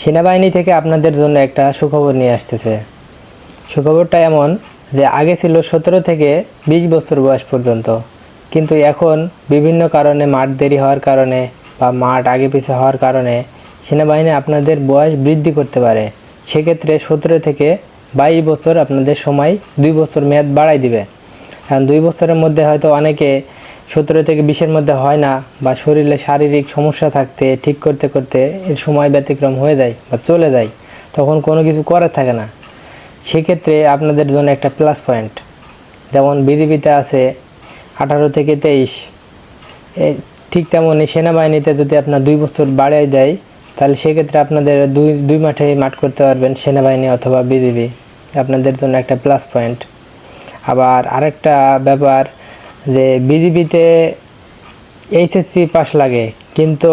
সেনাবাহিনী থেকে আপনাদের জন্য একটা সুখবর নিয়ে আসতেছে। সুখবরটা এমন যে আগে ছিল সতেরো থেকে বিশ বছর বয়স পর্যন্ত, কিন্তু এখন বিভিন্ন কারণে মাঠ দেরি হওয়ার কারণে বা মাঠ আগে পিছে হওয়ার কারণে সেনাবাহিনী আপনাদের বয়স বৃদ্ধি করতে পারে। সেক্ষেত্রে সতেরো থেকে বাইশ বছর আপনাদের সময় দুই বছর মেয়াদ বাড়াই দিবে। কারণ দুই বছরের মধ্যে হয়তো অনেকে সতেরো থেকে বিশের মধ্যে হয় না বা শরীরে শারীরিক সমস্যা থাকতে, ঠিক করতে করতে এর সময় ব্যতিক্রম হয়ে যায় বা চলে যায়, তখন কোনো কিছু করার থাকে না। সেক্ষেত্রে আপনাদের জন্য একটা প্লাস পয়েন্ট যেমন বিজিবিতে আছে আঠারো থেকে তেইশ। ঠিক তেমনই সেনাবাহিনীতে যদি আপনার দুই বছর বাড়াই দেয়, তাহলে সেক্ষেত্রে আপনাদের দুই দুই মাঠে মাঠ করতে পারবেন সেনাবাহিনী অথবা বিজিবি। আপনাদের জন্য একটা প্লাস পয়েন্ট আবার আরেকটা ব্যাপার যে বিজিবিতে এইচএসসি পাস লাগে, কিন্তু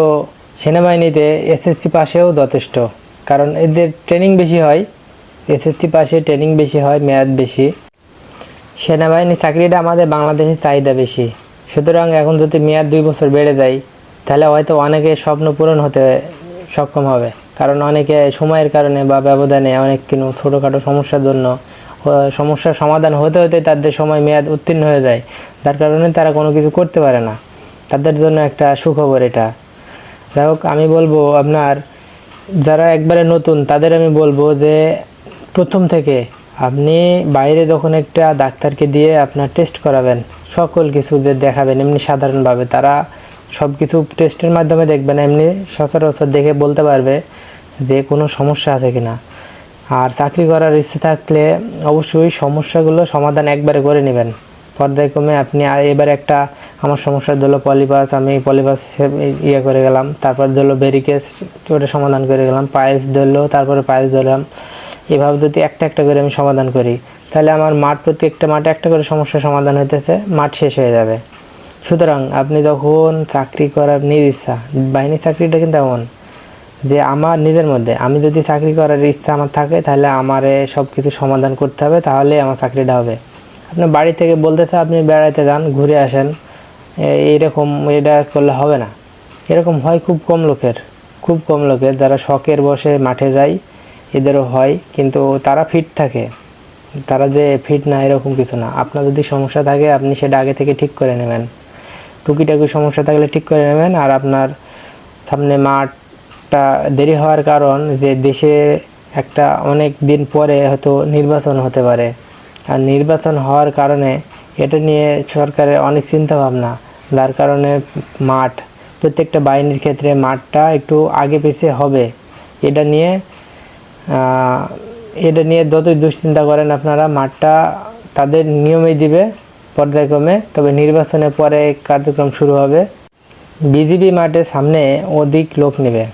সেনাবাহিনীতে এসএসসি পাশেও যথেষ্ট। কারণ এদের ট্রেনিং বেশি হয় এসএসসি পাশে ট্রেনিং বেশি হয়, মেয়াদ বেশি। সেনাবাহিনী চাকরিটা আমাদের বাংলাদেশে চাহিদা বেশি। সুতরাং এখন যদি মেয়াদ দুই বছর বেড়ে যায়, তাহলে হয়তো অনেকের স্বপ্ন পূরণ হতে সক্ষম হবে। কারণ অনেকে সময়ের কারণে বা ব্যবধানে অনেক কোনো ছোটোখাটো সমস্যার জন্য সমস্যার সমাধান হতে হতে তাদের সময় মেয়াদ উত্তীর্ণ হয়ে যায় যার কারণে তারা কোনো কিছু করতে পারে না। তাদের জন্য একটা সুখবর এটা। যাই হোক, আমি বলব আপনার, যারা একবারে নতুন, তাদের আমি বলব যে প্রথম থেকে আপনি বাইরে যখন একটা ডাক্তারকে দিয়ে আপনার টেস্ট করাবেন, সকল কিছু যে দেখাবেন, এমনি সাধারণভাবে তারা সব কিছু টেস্টের মাধ্যমে দেখবেন, এমনি সচরাচর দেখে বলতে পারবে যে কোনো সমস্যা আছে কিনা। আর চাকরি করার ইচ্ছে থাকলে অবশ্যই সমস্যাগুলো সমাধান একবারে করে নেবেন। পর্যায়ক্রমে আপনি এবার একটা আমার সমস্যা ধরলো পলিপাস, আমি পলিপাস ইয়ে করে গেলাম। তারপর ধরলো বেরিকেস, ওটা সমাধান করে গেলাম। পায়েস ধরলো, তারপরে পায়েস ধরলাম। এভাবে যদি একটা একটা করে আমি সমাধান করি, তাহলে আমার মাঠ প্রতি একটা মাঠে একটা করে সমস্যার সমাধান হইতেছে, মাঠ শেষ হয়ে যাবে। সুতরাং আপনি যখন চাকরি করার নির ইচ্ছা বাহিনী চাকরিটা কিন্তু এমন। যে আমার নিজের মধ্যে, আমি যদি চাকরি করার ইচ্ছা আমার থাকে, তাহলে আমার সব কিছু সমাধান করতে হবে, তাহলে আমার চাকরিটা হবে। আপনি বাড়ি থেকে বলতেছে আপনি বেড়াইতে যান, ঘুরে আসেন এইরকম এটা করলে হবে না। এরকম হয় খুব কম লোকের, খুব কম লোকের। যারা শখের বসে মাঠে যায়, এদেরও হয়, কিন্তু তারা ফিট থাকে। তারা যে ফিট না, এরকম কিছু না। আপনার যদি সমস্যা থাকে, আপনি সেটা আগে থেকে ঠিক করে নেবেন। টুকিটাকি সমস্যা থাকলে ঠিক করে নেবেন, আর আপনার সামনে মাঠটা দেরি হওয়ার কারণ যে দেশে একটা অনেক দিন পরে হয়তো নির্বাচন হতে পারে। আর নির্বাচন হওয়ার কারণে এটা নিয়ে সরকারের অনেক চিন্তা ভাবনা যার কারণে মাঠ, প্রত্যেকটা বাহিনীর ক্ষেত্রে মাঠটা একটু আগে পিছিয়ে হবে। এটা নিয়ে এটা নিয়ে যতই দুশ্চিন্তা করেন আপনারা, মাঠটা তাদের নিয়মেই দিবে পর্যায়ক্রমে। তবে নির্বাচনের পরে কার্যক্রম শুরু হবে। বিজিবি মাঠের সামনে অধিক লোক নেবে।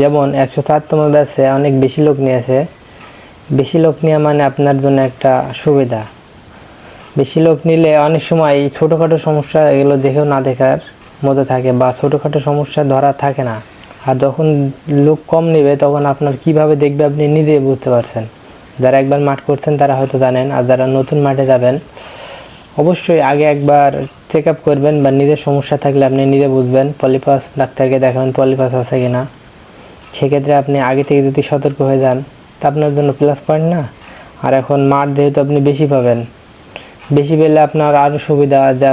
যেমন একশো চারতম ব্যাচে অনেক বেশি লোক নিয়েছে বেশি লোক নেওয়া মানে আপনার জন্য একটা সুবিধা। বেশি লোক নিলে অনেক সময় ছোটোখাটো সমস্যা এগুলো দেখেও না দেখার মতো থাকে বা ছোটোখাটো সমস্যা ধরা থাকে না। আর যখন লোক কম নেবে তখন আপনার কীভাবে দেখবে আপনি নিজে বুঝতে পারছেন। যারা একবার মাঠ করছেন তারা হয়তো জানেন, আর যারা নতুন মাঠে যাবেন, অবশ্যই আগে একবার চেক আপ করবেন বা নিজের সমস্যা থাকলে আপনি নিজে বুঝবেন পলিপাস ডাক্তারকে দেখাবেন পলিপাস আছে কিনা। সেক্ষেত্রে আপনি আগে থেকে যদি সতর্ক হয়ে যান, তা আপনার জন্য প্লাস পয়েন্ট না। আর এখন মাঠ যেহেতু আপনি বেশি পাবেন, বেশি পেলে আপনার আরও সুবিধা যে